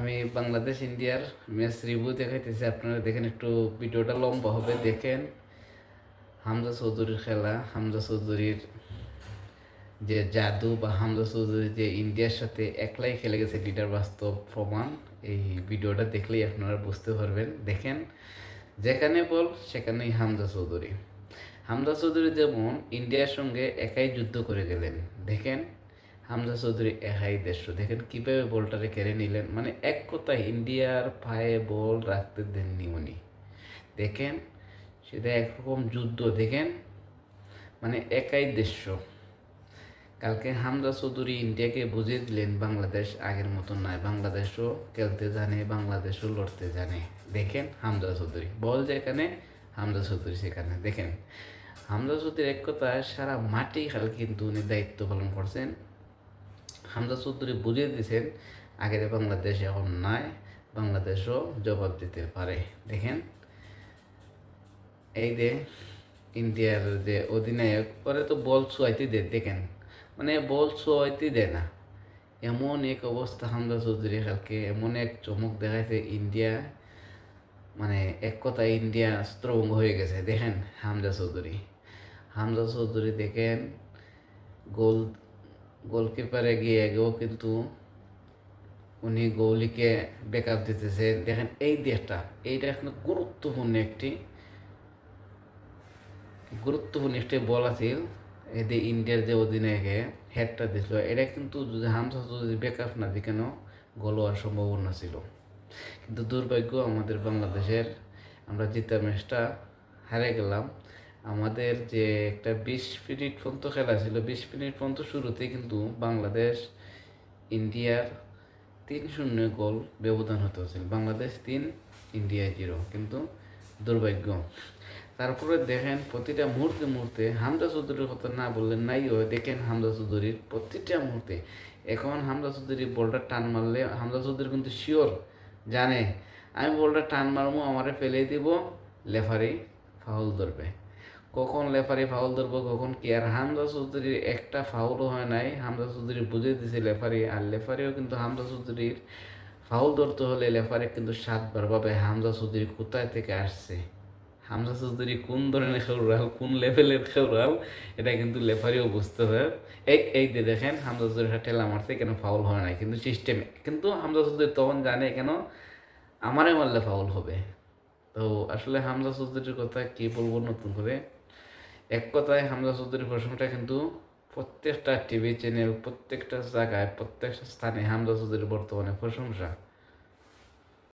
আমি বাংলাদেশ, ইন্ডিয়ার match review দেখাইতেছি। আপনারা দেখেন একটু ভিডিওটা লম্বা হবে, দেখেন। হামজা চৌধুরীর খেলা, হামজা চৌধুরীর যে জাদু বা হামজা চৌধুরী যে ইন্ডিয়ার সাথে একলাই খেলে গেছে লিডার বাস্তব প্রমাণ, এই ভিডিওটা দেখলেই আপনারা বুঝতে পারবেন। দেখেন, যেখানে বল, সেখানেই হামজা চৌধুরী। হামজা চৌধুরী যেমন ইন্ডিয়ার সঙ্গে একাই যুদ্ধ করে গেলেন, দেখেন। হামজা চৌধুরী একাই দেশ। দেখেন কীভাবে বলটারে কেড়ে নিলেন। মানে এক কথায় ইন্ডিয়ার পায়ে বল রাখতে দেননি উনি। দেখেন, সেটা একরকম যুদ্ধ। দেখেন মানে একাই দেশ। কালকে হামজা চৌধুরী ইন্ডিয়াকে বুঝিয়ে দিলেন, বাংলাদেশ আগের মতন নয়। বাংলাদেশও খেলতে জানে, বাংলাদেশও লড়তে জানে। দেখেন হামজা চৌধুরী। বল যেখানে, হামজা চৌধুরী সেখানে। দেখেন, হামজা চৌধুরী এক কথায় সারা মাটি খেল কিন্তু উনি দায়িত্ব পালন করছেন। হামজা চৌধুরী বুঝিয়ে দিয়েছেন আগের বাংলাদেশ, এখন নাই, বাংলাদেশও জবাব দিতে পারে। দেখেন, এই যে ইন্ডিয়ার যে অধিনায়ক পরে তো বল ছোয়াইতে দে, দেখেন মানে বল ছোয়াইতে দেয় না। এমন এক অবস্থা হামজা চৌধুরী কালকে, এমন এক চমক দেখাইছে ইন্ডিয়া মানে এক কথায় ইন্ডিয়া স্ট্রং হয়ে গেছে। দেখেন হামজা চৌধুরী হামজা চৌধুরী দেখেন, গোল গোলকিপারে গিয়ে আগেও কিন্তু উনি গৌলিকে ব্যাকআপ দিতেছে। দেখেন এই দেশটা এইটা এখন গুরুত্বপূর্ণ একটি গুরুত্বপূর্ণ একটি বল আছিল। এদের ইন্ডিয়ার যে অধিনায়কে হেডটা দিছিল, এটা কিন্তু যদি হামসা যদি ব্যাকআপ না দিই কেন গোল হওয়ার সম্ভাবনা ছিল। কিন্তু দুর্ভাগ্য আমাদের বাংলাদেশের, আমরা জিতা ম্যাচটা হারে গেলাম। আমাদের যে একটা বিশ মিনিট পর্যন্ত খেলা ছিল, বিশ মিনিট পর্যন্ত শুরুতে কিন্তু বাংলাদেশ ইন্ডিয়ার তিন শূন্য গোল ব্যবধান হতে হচ্ছিল বাংলাদেশ তিন, ইন্ডিয়া জিরো। কিন্তু দুর্ভাগ্য। তারপরে দেখেন প্রতিটা মুহূর্তে মুহূর্তে হামজা চৌধুরীর কথা না বললেন নাই হয় দেখেন হামজা চৌধুরীর প্রতিটা মুহূর্তে। এখন হামজা চৌধুরী বলটা টান মারলে, হামজা চৌধুরী কিন্তু শিওর জানে, আমি বলটা টান মারবো, আমারে ফেলে দিব লেফারি ফাউল ধরবে। কখন লেফারি ফাউল ধরবো, কখন কি? আর হামজা চৌধুরীর একটা ফাউলও হয় নাই। হামজা চৌধুরী বুঝে দিছে লেফারি, আর লেফারিও কিন্তু হামজা চৌধুরীর ফাউল ধরতে হলে লেফারি কিন্তু সাতবার ভাবে হামজা চৌধুরী কোথায় থেকে আসছে? হামজা চৌধুরী কোন ধরনের খেউরাল কোন লেভেলের খেউরাল এটা কিন্তু লেফারিও বুঝতে হবে। এই এই যে দেখেন, হামজা চৌধুরী ঠেলা মারছে, কেন ফাউল হয় নাই? কিন্তু সিস্টেমে কিন্তু হামজা চৌধুরী তখন জানে কেন আমারে মারলে ফাউল হবে। তো আসলে হামজা চৌধুরীর কথা কি বলব নতুন করে? এক কথায় হামজা চৌধুরীর প্রশংসা কিন্তু প্রত্যেকটা টিভি চ্যানেল প্রত্যেকটা জায়গায়, প্রত্যেকটা স্থানে হামজা চৌধুরীর বর্তমানে প্রশংসা।